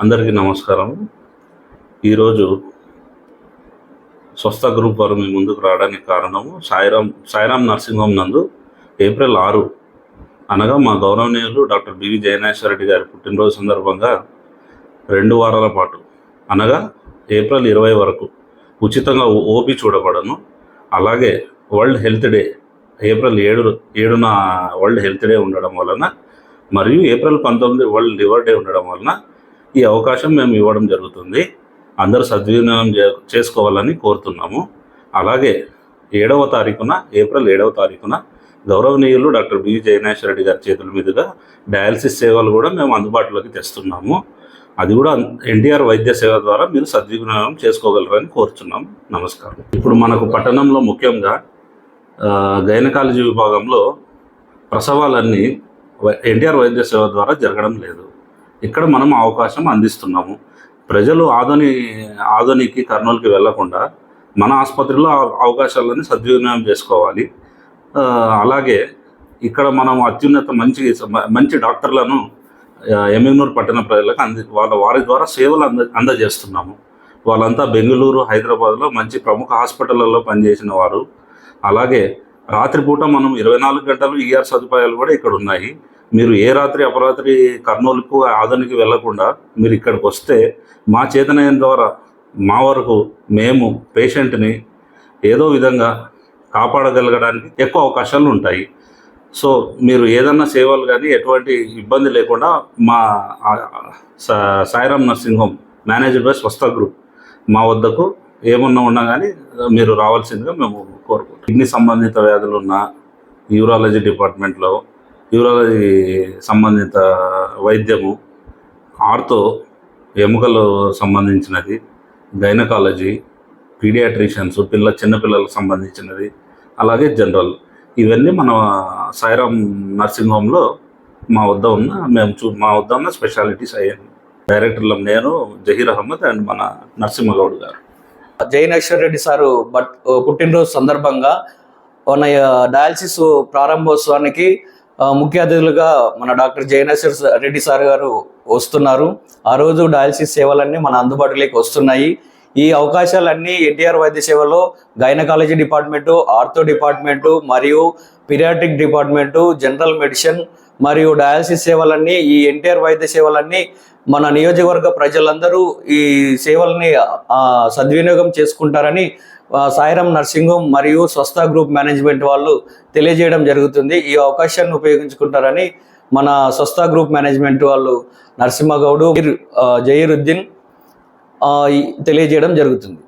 అందరికీ నమస్కారం. ఈరోజు స్వస్థ గ్రూప్ వారు మీ ముందుకు రావడానికి కారణము సాయిరామ్ సాయిరామ్ నర్సింగ్ హోమ్ నందు ఏప్రిల్ ఆరు. అనగా మా గౌరవనీయులు డాక్టర్ బివి జయనేశ్వర రెడ్డి గారి పుట్టినరోజు సందర్భంగా రెండు వారాల పాటు అనగా ఏప్రిల్ ఇరవై వరకు ఉచితంగా ఓపీ చూడబడను అలాగే వరల్డ్ హెల్త్ డే ఏప్రిల్ ఏడు ఏడున వరల్డ్ హెల్త్ డే ఉండడం వలన మరియు ఏప్రిల్ పంతొమ్మిది వరల్డ్ లివర్ డే ఉండడం వలన ఈ అవకాశం మేము ఇవ్వడం జరుగుతుంది. అందరూ సద్వినియోగం చే- చేసుకోవాలని కోరుతున్నాము. అలాగే ఏడవ తారీఖున ఏప్రిల్ ఏడవ తారీఖున గౌరవనీయులు డాక్టర్ బి జయనేశ్వర రెడ్డి గారి చేతుల మీదుగా డయాలసిస్ సేవలు కూడా మేము అందుబాటులోకి తెస్తున్నాము. అది కూడా ఎన్టీఆర్ వైద్య సేవ ద్వారా మీరు సద్వినియోగం చేసుకోగలరని కోరుతున్నాం నమస్కారం. ఇప్పుడు మనకు పట్టణంలో ముఖ్యంగా గైనకాలజీ విభాగంలో ప్రసవాలన్నీ ఎన్టీఆర్ వైద్య సేవ ద్వారా జరగడం లేదు. ఇక్కడ మనం అవకాశం అందిస్తున్నాము. ప్రజలు ఆధుని ఆదోనికి కర్నూలుకి వెళ్ళకుండా మన ఆసుపత్రిలో అవకాశాలని సద్వినియోగం చేసుకోవాలి. అలాగే ఇక్కడ మనం అత్యున్నత మంచి మంచి డాక్టర్లను ఆ, పట్టణ ప్రజలకు అంది వాళ్ళ వారి ద్వారా సేవలు అంద అందజేస్తున్నాము. వాళ్ళంతా బెంగళూరు హైదరాబాద్లో మంచి ప్రముఖ హాస్పిటళ్ళలో పనిచేసిన వారు. అలాగే రాత్రిపూట మనం ఇరవై నాలుగు గంటలు ఈఆర్ సదుపాయాలు కూడా ఇక్కడ ఉన్నాయి. మీరు ఏ రాత్రి అపరాత్రి కర్నూలుకు ఆదనికి వెళ్ళకుండా మీరు ఇక్కడికి వస్తే మా చేతనయం ద్వారా మా వరకు మేము పేషెంట్ని ఏదో విధంగా కాపాడగలగడానికి ఎక్కువ అవకాశాలు ఉంటాయి. సో మీరు ఏదన్నా సేవలు కానీ ఎటువంటి ఇబ్బంది లేకుండా మా Sairam nursing home managed by Swastha group మా వద్దకు ఏమన్నా ఉన్నా కానీ మీరు రావాల్సిందిగా మేము కోరుకుంటాం కిడ్నీ సంబంధిత వ్యాధులు ఉన్న యూరాలజీ డిపార్ట్మెంట్లో యూరాలజీ సంబంధిత వైద్యము ఆర్తో ఎముకలు సంబంధించినది గైనకాలజీ పీడియాట్రిషియన్స్ పిల్ల చిన్నపిల్లలకు సంబంధించినది అలాగే జనరల్. ఇవన్నీ మన సాయిరామ్ నర్సింగ్ హోమ్లో మా వద్ద ఉన్న మేము చూ మా వద్ద ఉన్న స్పెషాలిటీస్ అయ్యాను డైరెక్టర్లు నేను జహీర్ అహ్మద్ అండ్ మన నరసింహగౌడ్ గారు. జయనేశ్వర్ రెడ్డి సారు బట్ పుట్టినరోజు సందర్భంగా మన డయాలసిస్ ప్రారంభోత్సవానికి ముఖ్య అతిథులుగా మన డాక్టర్ జయనేశ్వర్ రెడ్డి సార్ గారు వస్తున్నారు. ఆ రోజు డయాలసిస్ సేవలన్నీ మన అందుబాటులోకి వస్తున్నాయి. ఈ అవకాశాలన్నీ ఎన్టీఆర్ వైద్య సేవలో గైనకాలజీ డిపార్ట్మెంటు ఆర్థో డిపార్ట్మెంటు మరియు పిరియాటిక్ డిపార్ట్మెంటు జనరల్ మెడిసిన్ మరియు డయాలసిస్ సేవలన్నీ ఈ ఎన్టీఆర్ వైద్య సేవలన్నీ మన నియోజకవర్గ ప్రజలందరూ ఈ సేవల్ని సద్వినియోగం చేసుకుంటారని సాయిరామ్ నర్సింగ్ హోమ్ మరియు స్వస్థ గ్రూప్ మేనేజ్మెంట్ వాళ్ళు తెలియజేయడం జరుగుతుంది. ఈ అవకాశాన్ని ఉపయోగించుకుంటారని మన స్వస్థ గ్రూప్ మేనేజ్మెంట్ వాళ్ళు నరసింహగౌడు జయరుద్దీన్ జహీరుద్దీన్ తెలియజేయడం జరుగుతుంది.